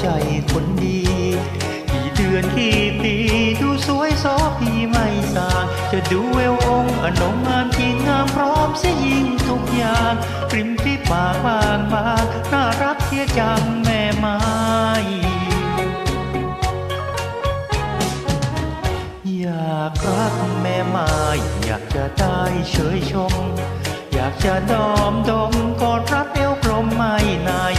ใจคนดี กี่เดือนกี่ปีดูสวยซอพี่ไม่สาง จะดูเอวองอนงงามจริงงามพร้อมเสียยิ่งทุกอย่างริมที่ปากบางบางน่ารักเทียจังแม่ไม้อยากรักแม่ไม้อยากจะได้เฉยชม อยากจะดอมดมกอดรัดเอวกลมไม่นาย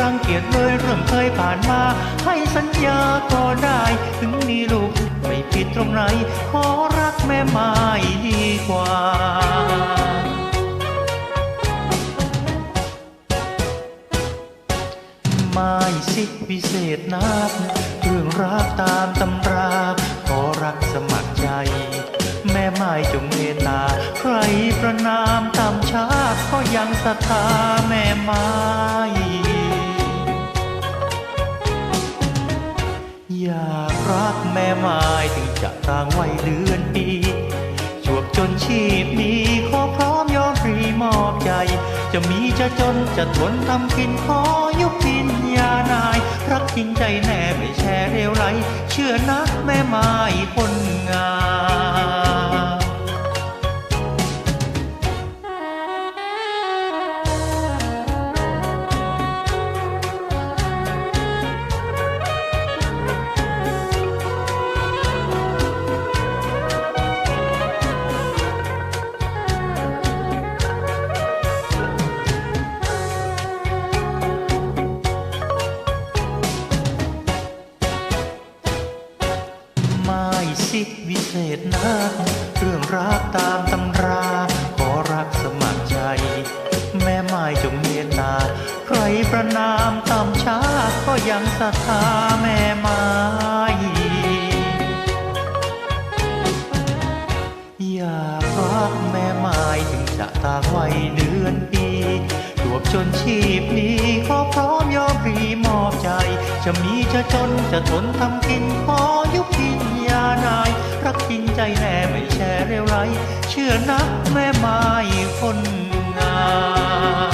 รังเกียจเลยเรื่องเคยผ่านมา ให้สัญญาก็ได้ ถึงมีลูกไม่ผิดตรงไหน ขอรักแม่ไม้ดีกว่าไม่สิพิเศษนักเรื่องรักตามตำรา ขอรักสมัครใจ แม่ไม้จงเมตตา ใครประนามตามชาติก็ยังศรัทธาแม่ไม้ากรักแม่ไม้ถึงจะต่างวัยเดือนปีจวบจนชีพนี้ขอพร้อมยอมรีมอบใจ จะมีจะจนจะทนทำกินขอยุบพินยานาย รักจริงใจแน่ไม่แช่เร็วไหลเชื่อนะแม่ไม้คน สิวิเศษนักเรื่องรักตามตำรา ขอรักสมัครใจ แม่ไม้จงเมตตา ใครประนามตามชาก็ยังศรัทธาแม่ไม้อยากรักแม่ไม้ถึงจะตางวัยเดือนปีจวบจนชีพนี้ขอพร้อมยอมรีมอบใจ จะมีจะจนจะทนทำกินขอยุพินยานาย รักจริงใจแน่ไม่แช่เร็วไร เชื่อนักแม่ไม้คนงาม